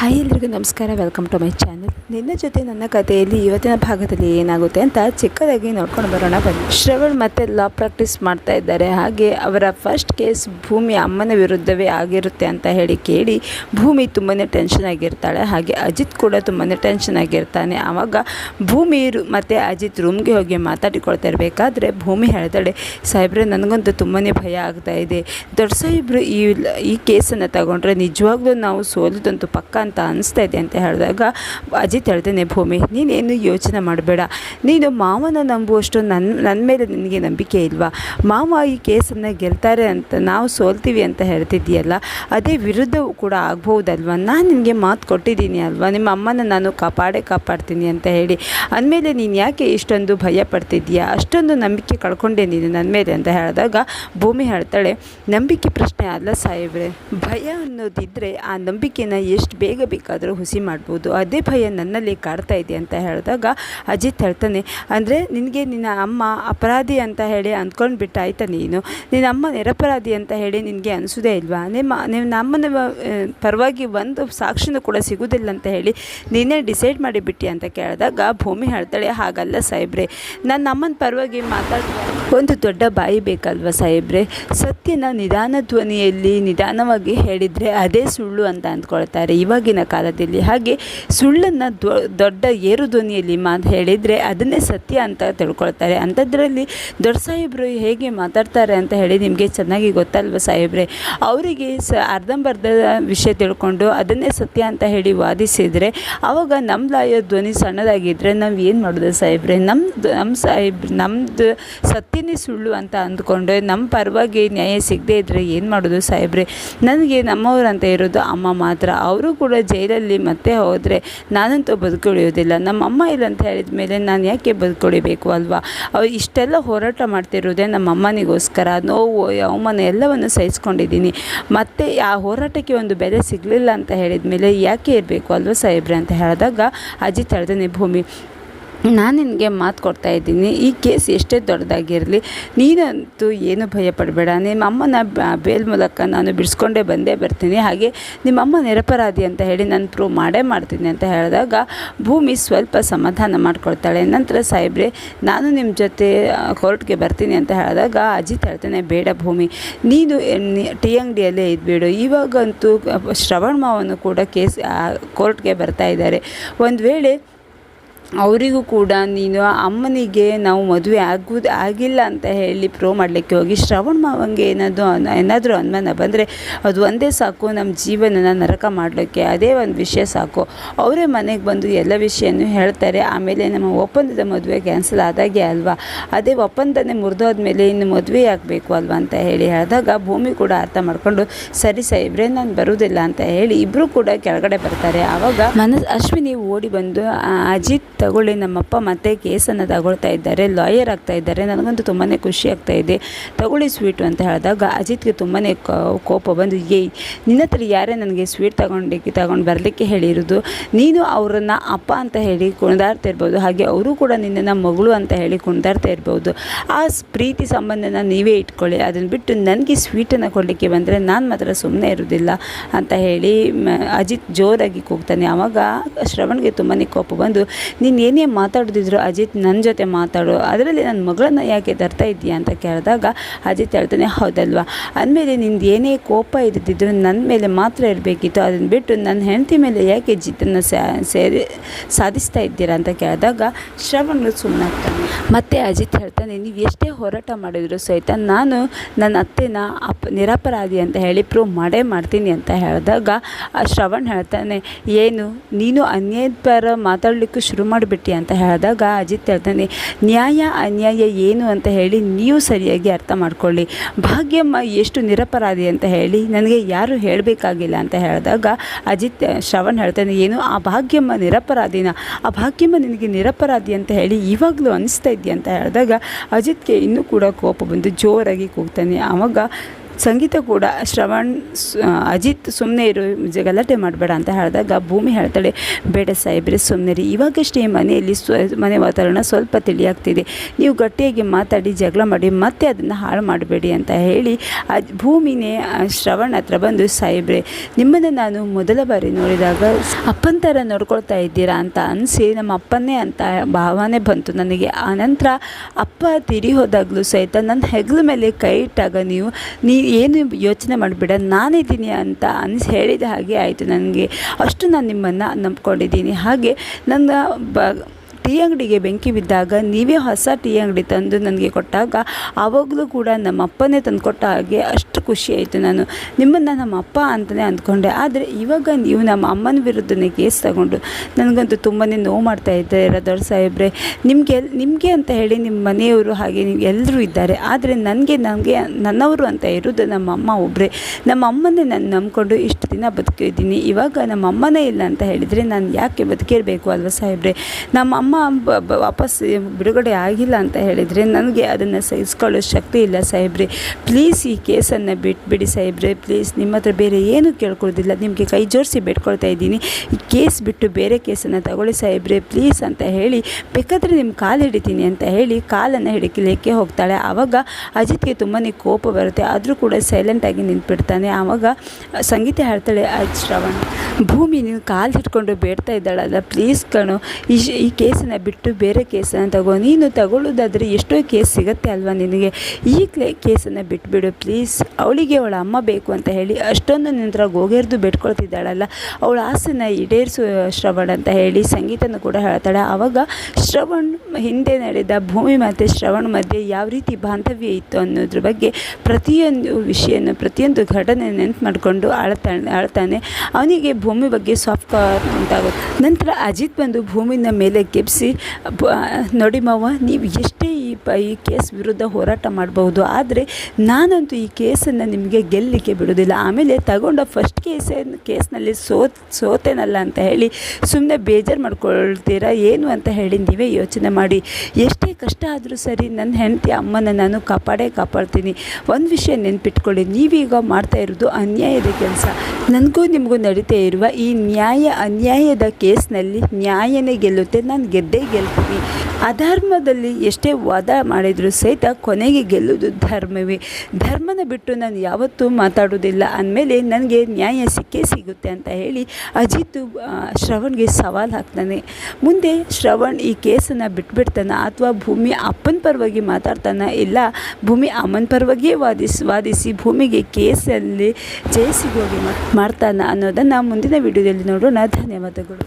Hi ಎಲ್ರಿಗೂ ನಮಸ್ಕಾರ welcome to my channel ನಿನ್ನ ಜೊತೆ ನನ್ನ ಕಥೆಯಲ್ಲಿ ಇವತ್ತಿನ ಭಾಗದಲ್ಲಿ ಏನಾಗುತ್ತೆ ಅಂತ ಚಿಕ್ಕದಾಗಿ ನೋಡ್ಕೊಂಡು ಬರೋಣ ಬನ್ನಿ. ಶ್ರವಣ್ ಮತ್ತೆ ಲಾ ಪ್ರಾಕ್ಟೀಸ್ ಮಾಡ್ತಾ ಇದ್ದಾರೆ. ಹಾಗೆ ಅವರ ಫಸ್ಟ್ ಕೇಸ್ ಭೂಮಿ ಅಮ್ಮನ ವಿರುದ್ಧವೇ ಆಗಿರುತ್ತೆ ಅಂತ ಹೇಳಿ ಕೇಳಿ ಭೂಮಿ ತುಂಬಾ ಟೆನ್ಷನ್ ಆಗಿರ್ತಾಳೆ. ಹಾಗೆ ಅಜಿತ್ ಕೂಡ ತುಂಬಾ ಟೆನ್ಷನ್ ಆಗಿರ್ತಾನೆ. ಆವಾಗ ಭೂಮಿ ಮತ್ತು ಅಜಿತ್ ರೂಮ್ಗೆ ಹೋಗಿ ಮಾತಾಡಿಕೊಳ್ತಾ ಇರಬೇಕಾದ್ರೆ ಭೂಮಿ ಹೇಳ್ತಾಳೆ, ಸಾಹೇಬ್ರೆ, ನನಗಂತೂ ತುಂಬಾ ಭಯ ಆಗ್ತಾ ಇದೆ. ದೊಡ್ಡ ಸಾಹೇಬ್ರು ಈ ಈ ಕೇಸನ್ನು ತಗೊಂಡ್ರೆ ನಿಜವಾಗ್ಲೂ ನಾವು ಸೋಲಿದಂತೂ ಪಕ್ಕ ಅಂತ ಅನಿಸ್ತಾ ಇದೆ ಅಂತ ಹೇಳಿದಾಗ, ಅಜಿತ್ ಹೇಳ್ತೇನೆ, ಭೂಮಿ, ನೀನೇನು ಯೋಚನೆ ಮಾಡಬೇಡ. ನೀನು ಮಾವನ ನಂಬುವಷ್ಟು ನನ್ನ ನನ್ನ ಮೇಲೆ ನಿನಗೆ ನಂಬಿಕೆ ಇಲ್ವಾ? ಮಾವ ಈ ಕೇಸನ್ನು ಗೆಲ್ತಾರೆ ಅಂತ ನಾವು ಸೋಲ್ತೀವಿ ಅಂತ ಹೇಳ್ತಿದ್ದೀಯಲ್ಲ, ಅದೇ ವಿರುದ್ಧವೂ ಕೂಡ ಆಗ್ಬೋದಲ್ವ ನಾನು ನಿನಗೆ ಮಾತು ಕೊಟ್ಟಿದ್ದೀನಿ ಅಲ್ವಾ? ನಿಮ್ಮ ಅಮ್ಮನ ನಾನು ಕಾಪಾಡೇ ಕಾಪಾಡ್ತೀನಿ ಅಂತ ಹೇಳಿ. ಅಂದಮೇಲೆ ನೀನು ಯಾಕೆ ಇಷ್ಟೊಂದು ಭಯ ಪಡ್ತಿದ್ದೀಯಾ? ಅಷ್ಟೊಂದು ನಂಬಿಕೆ ಕಳ್ಕೊಂಡೆ ನೀನು ನನ್ನ ಮೇಲೆ ಅಂತ ಹೇಳಿದಾಗ, ಭೂಮಿ ಹೇಳ್ತಾಳೆ, ನಂಬಿಕೆ ಪ್ರಶ್ನೆ ಅಲ್ಲ ಸಾಹೇಬ್ರೆ. ಭಯ ಅನ್ನೋದಿದ್ದರೆ ಆ ನಂಬಿಕೆನ ಎಷ್ಟು ಬೇಗ ಬೇಕಾದರೂ ಹುಸಿ ಮಾಡ್ಬೋದು. ಅದೇ ಭಯ ನನ್ನಲ್ಲಿ ಕಾಡ್ತಾ ಇದೆ ಅಂತ ಹೇಳಿದಾಗ ಅಜಿತ್ ಹೇಳ್ತಾನೆ, ಅಂದರೆ ನಿನಗೆ ನಿನ್ನ ಅಮ್ಮ ಅಪರಾಧಿ ಅಂತ ಹೇಳಿ ಅಂದ್ಕೊಂಡು ಬಿಟ್ಟಾಯ್ತಾ ನೀನು? ನಿನ್ನ ಅಮ್ಮ ನಿರಪರಾಧಿ ಅಂತ ಹೇಳಿ ನಿನಗೆ ಅನಿಸೋದೇ ಇಲ್ವಾ? ನಿಮ್ಮ ನಿಮ್ಮ ನಮ್ಮನ ಪರವಾಗಿ ಒಂದು ಸಾಕ್ಷಿನೂ ಕೂಡ ಸಿಗೋದಿಲ್ಲ ಅಂತ ಹೇಳಿ ನೀನೇ ಡಿಸೈಡ್ ಮಾಡಿಬಿಟ್ಟಿ ಅಂತ ಕೇಳಿದಾಗ ಭೂಮಿ ಹೇಳ್ತಾಳೆ, ಹಾಗಲ್ಲ ಸಾಹೇಬ್ರೆ, ನನ್ನ ಅಮ್ಮನ ಪರವಾಗಿ ಮಾತಾಡ ಒಂದು ದೊಡ್ಡ ಬಾಯಿ ಬೇಕಲ್ವ ಸಾಹೇಬ್ರೆ? ಸತ್ಯನ ನಿಧಾನ ಧ್ವನಿಯಲ್ಲಿ ನಿಧಾನವಾಗಿ ಹೇಳಿದರೆ ಅದೇ ಸುಳ್ಳು ಅಂತ ಅಂದ್ಕೊಳ್ತಾರೆ. ಇವಾಗಿನ ಕಾಲದಲ್ಲಿ. ಹಾಗೆ ಸುಳ್ಳನ್ನು ದೊಡ್ಡ ಏರು ಧ್ವನಿಯಲ್ಲಿ ಮಾತು ಹೇಳಿದರೆ ಅದನ್ನೇ ಸತ್ಯ ಅಂತ ತಿಳ್ಕೊಳ್ತಾರೆ. ಅಂಥದ್ರಲ್ಲಿ ದೊಡ್ಡ ಸಾಹೇಬರು ಹೇಗೆ ಮಾತಾಡ್ತಾರೆ ಅಂತ ಹೇಳಿ ನಿಮಗೆ ಚೆನ್ನಾಗಿ ಗೊತ್ತಲ್ವ ಸಾಹೇಬ್ರೆ? ಅವರಿಗೆ ಸ ಅರ್ಧಂಬರ್ಧ ವಿಷಯ ತಿಳ್ಕೊಂಡು ಅದನ್ನೇ ಸತ್ಯ ಅಂತ ಹೇಳಿ ವಾದಿಸಿದರೆ ಆವಾಗ ನಮ್ಮ ಲಾಯ ಧ್ವನಿ ಸಣ್ಣದಾಗಿದ್ದರೆ ನಾವು ಏನು ಮಾಡೋದು ಸಾಹೇಬ್ರೆ? ನಮ್ಮ ನಮ್ಮ ಸಾಹೇಬ್ ನಮ್ಮದು ಸತ್ಯನೇ ಸುಳ್ಳು ಅಂತ ಅಂದ್ಕೊಂಡು ನಮ್ಮ ಪರವಾಗಿ ನ್ಯಾಯ ಸಿಗದೇ ಇದ್ದರೆ ಏನು ಮಾಡೋದು ಸಾಹೇಬ್ರೆ? ನನಗೆ ನಮ್ಮವ್ರು ಅಂತ ಇರೋದು ಅಮ್ಮ ಮಾತ್ರ. ಅವರು ಕೂಡ ಜೈಲಲ್ಲಿ ಮತ್ತೆ ಹೋದರೆ ನಾನಂತೂ ಬದುಕುಳಿಯೋದಿಲ್ಲ ನಮ್ಮ ಅಮ್ಮ ಇಲ್ಲ ಅಂತ ಹೇಳಿದ ಮೇಲೆ ನಾನು ಯಾಕೆ ಬದುಕುಳಿಬೇಕು ಅಲ್ವಾ? ಅವ್ರು ಇಷ್ಟೆಲ್ಲ ಹೋರಾಟ ಮಾಡ್ತಿರೋದೇ ನಮ್ಮ ಅಮ್ಮನಿಗೋಸ್ಕರ ನೋವು, ಅವಮಾನ ಎಲ್ಲವನ್ನು ಸಹಿಸ್ಕೊಂಡಿದ್ದೀನಿ. ಮತ್ತೆ ಆ ಹೋರಾಟಕ್ಕೆ ಒಂದು ಬೆಲೆ ಸಿಗಲಿಲ್ಲ ಅಂತ ಹೇಳಿದ ಮೇಲೆ ಯಾಕೆ ಇರಬೇಕು ಅಲ್ವಾ ಸಾಹೇಬ್ರೆ ಅಂತ ಹೇಳಿದಾಗ ಅಜಿತ್ ಹೇಳ್ತಾನೆ ಭೂಮಿ ನಾನು ನಿನಗೆ ಮಾತು ಕೊಡ್ತಾ ಇದ್ದೀನಿ. ಈ ಕೇಸ್ ಎಷ್ಟೇ ದೊಡ್ಡದಾಗಿರಲಿ, ನೀನಂತೂ ಏನು ಭಯ ಪಡಬೇಡ ನಿಮ್ಮ ಅಮ್ಮನ ಬೇಲ್ ಮೂಲಕ ನಾನು ಬಿಡಿಸ್ಕೊಂಡೇ ಬಂದೇ ಬರ್ತೀನಿ. ಹಾಗೆ ನಿಮ್ಮಮ್ಮ ನಿರಪರಾಧಿ ಅಂತ ಹೇಳಿ ನಾನು ಪ್ರೂವ್ ಮಾಡೇ ಮಾಡ್ತೀನಿ ಅಂತ ಹೇಳಿದಾಗ ಭೂಮಿ ಸ್ವಲ್ಪ ಸಮಾಧಾನ ಮಾಡ್ಕೊಳ್ತಾಳೆ. ನಂತರ ಸಾಹೇಬ್ರೆ, ನಾನು ನಿಮ್ಮ ಜೊತೆ ಕೋರ್ಟ್ಗೆ ಬರ್ತೀನಿ ಅಂತ ಹೇಳಿದಾಗ ಅಜಿತ್ ಹೇಳ್ತಾನೆ, ಬೇಡ ಭೂಮಿ, ನೀನು ಟಿ ಅಂಗಡಿಯಲ್ಲೇ ಇದ್ಬೇಡು. ಇವಾಗಂತೂ ಶ್ರವಣ್ ಮಾವನು ಕೂಡ ಕೇಸ್ ಕೋರ್ಟ್ಗೆ ಬರ್ತಾ ಇದ್ದಾರೆ. ಒಂದು ವೇಳೆ ಅವರಿಗೂ ಕೂಡ ನೀನು ಅಮ್ಮನಿಗೆ ನಾವು ಮದುವೆ ಆಗುವುದು ಆಗಿಲ್ಲ ಅಂತ ಹೇಳಿ ಪ್ರೋ ಮಾಡಲಿಕ್ಕೆ ಹೋಗಿ ಶ್ರವಣ ಮಾವಂಗೆ ಏನಾದರೂ ಏನಾದರೂ ಅನುಮಾನ ಬಂದರೆ ಅದು ಒಂದೇ ಸಾಕು ನಮ್ಮ ಜೀವನನ ನರಕ ಮಾಡಲಿಕ್ಕೆ ಅದೇ ಒಂದು ವಿಷಯ ಸಾಕು. ಅವರೇ ಮನೆಗೆ ಬಂದು ಎಲ್ಲ ವಿಷಯನೂ ಹೇಳ್ತಾರೆ. ಆಮೇಲೆ ನಮ್ಮ ಒಪ್ಪಂದದ ಮದುವೆ ಕ್ಯಾನ್ಸಲ್ ಆದಾಗೆ ಅಲ್ವಾ? ಅದೇ ಒಪ್ಪಂದನೇ ಮುರಿದೋದ್ಮೇಲೆ ಇನ್ನು ಮದುವೆ ಆಗಬೇಕು ಅಲ್ವಾ ಅಂತ ಹೇಳಿ ಹೇಳಿದಾಗ ಭೂಮಿ ಕೂಡ ಅರ್ಥ ಮಾಡಿಕೊಂಡು, ಸರಿ ಸಾಹೇಬ್ರೆ, ನಾನು ಬರುವುದಿಲ್ಲ ಅಂತ ಹೇಳಿ ಇಬ್ಬರು ಕೂಡ ಕೆಳಗಡೆ ಬರ್ತಾರೆ. ಆವಾಗ ಮನಸ್ ಅಶ್ವಿನಿ ಓಡಿ ಬಂದು ಅಜಿತ್ ತಗೊಳ್ಳಿ, ನಮ್ಮಪ್ಪ ಮತ್ತೆ ಕೇಸನ್ನು ತಗೊಳ್ತಾ ಇದ್ದಾರೆ, ಲಾಯರ್ ಆಗ್ತಾ ಇದ್ದಾರೆ, ನನಗಂತೂ ತುಂಬಾ ಖುಷಿ ಆಗ್ತಾ ಇದೆ. ತಗೊಳ್ಳಿ ಸ್ವೀಟು ಅಂತ ಹೇಳಿದಾಗ ಅಜಿತ್ಗೆ ತುಂಬಾ ಕೋಪ ಬಂದು, ಏಯ್, ನಿನ್ನ ಹತ್ರ ಯಾರೇ ನನಗೆ ಸ್ವೀಟ್ ತಗೊಂಡಿಕ್ಕೆ ತಗೊಂಡು ಬರಲಿಕ್ಕೆ ಹೇಳಿರೋದು? ನೀನು ಅವರನ್ನು ಅಪ್ಪ ಅಂತ ಹೇಳಿ ಕುಣಿದಾಡ್ತಾ ಇರ್ಬೋದು, ಹಾಗೆ ಅವರು ಕೂಡ ನಿನ್ನನ್ನು ಮಗಳು ಅಂತ ಹೇಳಿ ಕುಣಿದಾಡ್ತಾ ಇರ್ಬೋದು. ಆ ಪ್ರೀತಿ ಸಂಬಂಧನ ನೀವೇ ಇಟ್ಕೊಳ್ಳಿ. ಅದನ್ನು ಬಿಟ್ಟು ನನಗೆ ಸ್ವೀಟನ್ನು ಕೊಡಲಿಕ್ಕೆ ಬಂದರೆ ನಾನು ಮಾತ್ರ ಸುಮ್ಮನೆ ಇರೋದಿಲ್ಲ ಅಂತ ಹೇಳಿ ಅಜಿತ್ ಜೋರಾಗಿ ಕೂಗ್ತಾನೆ. ಆವಾಗ ಶ್ರವಣ್ಗೆ ತುಂಬಾ ಕೋಪ ಬಂದು ನೀನು ಏನೇ ಮಾತಾಡೋದಿದ್ರು ಅಜಿತ್ ನನ್ನ ಜೊತೆ ಮಾತಾಡು, ಅದರಲ್ಲಿ ನನ್ನ ಮಗಳನ್ನು ಯಾಕೆ ತರ್ತಾ ಇದೆಯಾ ಅಂತ ಕೇಳಿದಾಗ ಅಜಿತ್ ಹೇಳ್ತಾನೆ, ಹೌದಲ್ವಾ? ಅಂದಮೇಲೆ ನಿಂದು ಏನೇ ಕೋಪ ಇದ್ದಿದ್ರು ನನ್ನ ಮೇಲೆ ಮಾತ್ರ ಇರಬೇಕಿತ್ತು ಅದನ್ನು ಬಿಟ್ಟು ನನ್ನ ಹೆಂಡತಿ ಮೇಲೆ ಯಾಕೆ ಜಿತ್ತನ್ನು ಸೇರಿ, ಸಾಧಿಸ್ತಾ ಇದ್ದೀರಾ ಅಂತ ಕೇಳಿದಾಗ ಶ್ರವಣರು ಸುಮ್ಮನಾಗ್ತಾನೆ ಮತ್ತೆ ಅಜಿತ್ ಹೇಳ್ತಾನೆ, ನೀವು ಎಷ್ಟೇ ಹೋರಾಟ ಮಾಡಿದ್ರು ಸಹಿತ ನಾನು ನನ್ನ ಅತ್ತೆನ ಅಪ್, ನಿರಪರಾಧಿ ಅಂತ ಹೇಳಿ ಪ್ರೂವ್ ಮಾಡೇ ಮಾಡ್ತೀನಿ ಅಂತ ಹೇಳಿದಾಗ ಶ್ರವಣ್ ಹೇಳ್ತಾನೆ, ಏನು, ನೀನು ಅನ್ಯದ ಪರ ಮಾತಾಡಲಿಕ್ಕೂ ಶುರು ಮಾಡಿಬಿಟ್ಟಿ ಅಂತ ಹೇಳಿದಾಗ ಅಜಿತ್ ಹೇಳ್ತಾನೆ, ನ್ಯಾಯ, ಅನ್ಯಾಯ ಏನು ಅಂತ ಹೇಳಿ ನೀವು ಸರಿಯಾಗಿ ಅರ್ಥ ಮಾಡ್ಕೊಳ್ಳಿ. ಭಾಗ್ಯಮ್ಮ ಎಷ್ಟು ನಿರಪರಾಧಿ ಅಂತ ಹೇಳಿ ನನಗೆ ಯಾರು ಹೇಳಬೇಕಾಗಿಲ್ಲ ಅಂತ ಹೇಳಿದಾಗ ಅಜಿತ್, ಶ್ರವಣ್ ಹೇಳ್ತಾನೆ, ಏನು, ಆ ಭಾಗ್ಯಮ್ಮ ನಿರಪರಾಧಿನ? ಆ ಭಾಗ್ಯಮ್ಮ ನಿನಗೆ ನಿರಪರಾಧಿ ಅಂತ ಹೇಳಿ ಇವಾಗಲೂ ಅನಿಸ್ತಾ ಇದೆಯಾ? ಅಂತ ಹೇಳಿದಾಗ ಅಜಿತ್ಗೆ ಇನ್ನೂ ಕೂಡ ಕೋಪ ಬಂದು ಜೋರಾಗಿ ಕೂಗ್ತಾನೆ. ಆವಾಗ ಸಂಗೀತ ಕೂಡ ಶ್ರವಣ್ ಅಜಿತ್ ಸುಮ್ಮನೆ ಇರು ಗಲಾಟೆ ಮಾಡಬೇಡ ಅಂತ ಹೇಳಿದಾಗ ಭೂಮಿ ಹೇಳ್ತಾಳೆ, ಬೇಡ ಸಾಹೇಬ್ರೆ ಸುಮ್ಮನೆ ರೀ ಇವಾಗಷ್ಟೇ ಮನೆಯಲ್ಲಿ ಸ್ವ ಮನೆ ವಾತಾವರಣ ಸ್ವಲ್ಪ ತಿಳಿಯಾಗ್ತಿದೆ. ನೀವು ಗಟ್ಟಿಯಾಗಿ ಮಾತಾಡಿ, ಜಗಳ ಮಾಡಿ, ಮತ್ತೆ ಅದನ್ನು ಹಾಳು ಮಾಡಬೇಡಿ ಅಂತ ಹೇಳಿ ಅಜ್ ಭೂಮಿನೇ ಶ್ರವಣ್ ಹತ್ರ ಬಂದು, ಸಾಹೇಬ್ರೆ, ನಿಮ್ಮನ್ನು ನಾನು ಮೊದಲ ಬಾರಿ ನೋಡಿದಾಗ ಅಪ್ಪನ ಥರ ನೋಡ್ಕೊಳ್ತಾ ಇದ್ದೀರಾ ಅಂತ ಅನಿಸಿ, ನಮ್ಮ ಅಪ್ಪನೇ ಅಂತ ಭಾವನೆ ಬಂತು ನನಗೆ. ಆನಂತರ ಅಪ್ಪ ತಿರಿ ಹೋದಾಗಲೂ ಸಹಿತ ನನ್ನ ಹೆಗಲ ಮೇಲೆ ಕೈ ಇಟ್ಟಾಗ ನೀವು, ನೀ ಏನು ಯೋಚನೆ ಮಾಡಿಬಿಡ ನಾನಿದ್ದೀನಿ ಅಂತ ಅನಿಸಿ ಹೇಳಿದ ಹಾಗೆ ಆಯಿತು. ನನಗೆ ಅಷ್ಟು ನಾನು ನಿಮ್ಮನ್ನು ನಂಬ್ಕೊಂಡಿದ್ದೀನಿ. ಹಾಗೆ ನನ್ನ ಬ ಟೀ ಅಂಗಡಿಗೆ ಬೆಂಕಿ ಬಿದ್ದಾಗ ನೀವೇ ಹೊಸ ಟೀ ಅಂಗಡಿ ತಂದು ನನಗೆ ಕೊಟ್ಟಾಗ ಆವಾಗಲೂ ಕೂಡ ನಮ್ಮ ಅಪ್ಪನೇ ತಂದು ಕೊಟ್ಟ ಹಾಗೆ ಅಷ್ಟು ಖುಷಿ ಆಯಿತು ನಾನು. ನಿಮ್ಮನ್ನು ನಮ್ಮ ಅಪ್ಪ ಅಂತಲೇ ಅಂದ್ಕೊಂಡೆ. ಆದರೆ ಇವಾಗ ನೀವು ನಮ್ಮ ಅಮ್ಮನ ವಿರುದ್ಧನೇ ಕೇಸ್ ತಗೊಂಡು ನನಗಂತೂ ತುಂಬಾ ನೋವು ಮಾಡ್ತಾ ಇದ್ದಾರೆ ದೊಡ್ಡ ಸಾಹೇಬ್ರೆ. ನಿಮಗೆ ನಿಮಗೆ ಅಂತ ಹೇಳಿ ನಿಮ್ಮ ಮನೆಯವರು ಹಾಗೆ ನೀವು ಎಲ್ಲರೂ ಇದ್ದಾರೆ. ಆದರೆ ನನಗೆ ನನಗೆ, ನನ್ನವರು ಅಂತ ಇರೋದು ನಮ್ಮ ಅಮ್ಮ ಒಬ್ಬರೇ ನಮ್ಮ ಅಮ್ಮನೇ ನಾನು ನಂಬ್ಕೊಂಡು ಇಷ್ಟು ದಿನ ಬದುಕಿದ್ದೀನಿ. ಇವಾಗ ನಮ್ಮ ಅಮ್ಮನೇ ಇಲ್ಲ ಅಂತ ಹೇಳಿದರೆ ನಾನು ಯಾಕೆ ಬದುಕಿರಬೇಕು ಅಲ್ವಾ ಸಾಹೇಬ್ರೆ? ನಮ್ಮ ಅಮ್ಮ ಬ- ವಾಪಸ್ ಬಿಡುಗಡೆ ಆಗಿಲ್ಲ ಅಂತ ಹೇಳಿದರೆ ನನಗೆ ಅದನ್ನು ಸಹಿಸ್ಕೊಳ್ಳೋ ಶಕ್ತಿ ಇಲ್ಲ ಸಾಹೇಬ್ರೆ. ಪ್ಲೀಸ್ ಈ ಕೇಸನ್ನು ಬಿಟ್ಬಿಡಿ ಸಾಹೇಬ್ರೆ. ಪ್ಲೀಸ್ ನಿಮ್ಮ ಹತ್ರ ಬೇರೆ ಏನೂ ಕೇಳ್ಕೊಳ್ಳೋದಿಲ್ಲ. ನಿಮಗೆ ಕೈ ಜೋಡಿಸಿ ಬೇಡ್ಕೊಳ್ತಾ ಇದ್ದೀನಿ. ಈ ಕೇಸ್ ಬಿಟ್ಟು ಬೇರೆ ಕೇಸನ್ನು ತಗೊಳ್ಳಿ ಸಾಹೇಬ್ರೆ. ಪ್ಲೀಸ್ ಅಂತ ಹೇಳಿ ಬೇಕಾದರೆ ನಿಮ್ಮ ಕಾಲು ಹಿಡಿತೀನಿ ಅಂತ ಹೇಳಿ ಕಾಲನ್ನು ಹಿಡಿಕಲಿಕ್ಕೆ ಹೋಗ್ತಾಳೆ. ಆವಾಗ ಅಜಿತ್ಗೆ ತುಂಬಾ ಕೋಪ ಬರುತ್ತೆ. ಆದರೂ ಕೂಡ ಸೈಲೆಂಟಾಗಿ ನಿಂತ್ಬಿಡ್ತಾನೆ. ಆವಾಗ ಸಂಗೀತ ಹೇಳ್ತಾಳೆ ಅಜ್ ಶ್ರವಣ್. ಭೂಮಿ ನೀನು ಕಾಲು ಹಿಡ್ಕೊಂಡು ಬೇಡ್ತಾ ಇದ್ದಾಳಲ್ಲ. ಪ್ಲೀಸ್ ಕಣು, ಈ ಈ ಈ ಕೇಸನ್ನು ಬಿಟ್ಟು ಬೇರೆ ಕೇಸನ್ನು ತಗೋ. ನೀನು ತಗೊಳ್ಳೋದಾದರೆ ಎಷ್ಟೋ ಕೇಸ್ ಸಿಗುತ್ತೆ ಅಲ್ವಾ ನಿನಗೆ? ಈ ಕ್ಲೇ ಕೇಸನ್ನು ಬಿಟ್ಬಿಡು ಪ್ಲೀಸ್. ಅವಳಿಗೆ ಅವಳ ಅಮ್ಮ ಬೇಕು ಅಂತ ಹೇಳಿ ಅಷ್ಟೊಂದು ನಿಂತರ ಗೋಗೆರ್ದು ಬೇಡ್ಕೊಳ್ತಿದ್ದಾಳಲ್ಲ ಅವಳ ಆಸೆನ ಈಡೇರಿಸು, ಶ್ರವಣ್ ಅಂತ ಹೇಳಿ ಸಂಗೀತನ ಕೂಡ ಹೇಳ್ತಾಳೆ. ಆವಾಗ ಶ್ರವಣ್ ಹಿಂದೆ ನಡೆದ ಭೂಮಿ ಮತ್ತು ಶ್ರವಣ್ ಮಧ್ಯೆ ಯಾವ ರೀತಿ ಬಾಂಧವ್ಯ ಇತ್ತು ಅನ್ನೋದ್ರ ಬಗ್ಗೆ ಪ್ರತಿಯೊಂದು ವಿಷಯನ, ಪ್ರತಿಯೊಂದು ಘಟನೆ ನೆನ್ಪು ಮಾಡಿಕೊಂಡು ಆಳ್ತಾನೆ. ಅಳ್ತಾನೆ ಅವನಿಗೆ ಭೂಮಿ ಬಗ್ಗೆ ಸಾಫ್ಟ್ ಉಂಟಾಗುತ್ತೆ. ನಂತರ ಅಜಿತ್ ಬಂದು ಭೂಮಿನ ಮೇಲೆ ಕೆಪ್ಸಿ ಬ- ನೋಡಿ ಮಾವ ನೀವು ಎಷ್ಟೇ ಪ ಈ ಕೇಸ್ ವಿರುದ್ಧ ಹೋರಾಟ ಮಾಡಬಹುದು. ಆದರೆ ನಾನಂತೂ ಈ ಕೇಸನ್ನು ನಿಮಗೆ ಗೆಲ್ಲಲಿಕ್ಕೆ ಬಿಡೋದಿಲ್ಲ ಆಮೇಲೆ ತಗೊಂಡ ಫಸ್ಟ್ ಕೇಸೇ ಕೇಸ್ನಲ್ಲಿ ಸೋತ್ ಸೋತೇನಲ್ಲ ಅಂತ ಹೇಳಿ ಸುಮ್ಮನೆ ಬೇಜಾರು ಮಾಡ್ಕೊಳ್ತೀರಾ ಏನು ಅಂತ ಹೇಳಿ ನೀವೇ ಯೋಚನೆ ಮಾಡಿ. ಎಷ್ಟೇ ಕಷ್ಟ ಆದರೂ ಸರಿ ನನ್ನ ಹೆಂಡತಿ ಅಮ್ಮನ ನಾನು ಕಾಪಾಡೇ ಕಾಪಾಡ್ತೀನಿ. ಒಂದು ವಿಷಯ ನೆನ್ಪಿಟ್ಕೊಳ್ಳಿ. ನೀವೀಗ ಮಾಡ್ತಾ ಇರೋದು ಅನ್ಯಾಯದ ಕೆಲಸ. ನನಗೂ ನಿಮಗೂ ನಡೀತಾ ಇರುವ ಈ ನ್ಯಾಯ ಅನ್ಯಾಯದ ಕೇಸ್ನಲ್ಲಿ ನ್ಯಾಯನೇ ಗೆಲ್ಲುತ್ತೆ. ನಾನು ಗೆದ್ದೇ ಗೆಲ್ತೀನಿ. ಅಧರ್ಮದಲ್ಲಿ ಎಷ್ಟೇ ವಾದ ಮಾಡಿದರೂ ಸಹಿತ ಕೊನೆಗೆ ಗೆಲ್ಲುವುದು ಧರ್ಮವೇ. ಧರ್ಮನ ಬಿಟ್ಟು ನಾನು ಯಾವತ್ತೂ ಮಾತಾಡೋದಿಲ್ಲ ಅಂದಮೇಲೆ ನನಗೆ ನ್ಯಾಯ ಸಿಕ್ಕೇ ಸಿಗುತ್ತೆ ಅಂತ ಹೇಳಿ ಅಜಿತು ಶ್ರವಣ್ಗೆ ಸವಾಲು ಹಾಕ್ತಾನೆ. ಮುಂದೆ ಶ್ರವಣ್ ಈ ಕೇಸನ್ನು ಬಿಟ್ಬಿಡ್ತಾನೆ ಅಥವಾ ಭೂಮಿ ಅಪ್ಪನ ಪರವಾಗಿ ಮಾತಾಡ್ತಾನೆ? ಇಲ್ಲ, ಭೂಮಿ ಅಮ್ಮನ ಪರವಾಗಿಯೇ ವಾದಿಸಿ ವಾದಿಸಿ ಭೂಮಿಗೆ ಕೇಸಲ್ಲಿ ಜಯ ಹೋಗಿ ಮಾಡ್ತಾನ ಅನ್ನೋದನ್ನು ಮುಂದಿನ ವಿಡಿಯೋದಲ್ಲಿ ನೋಡೋಣ. ಧನ್ಯವಾದಗಳು.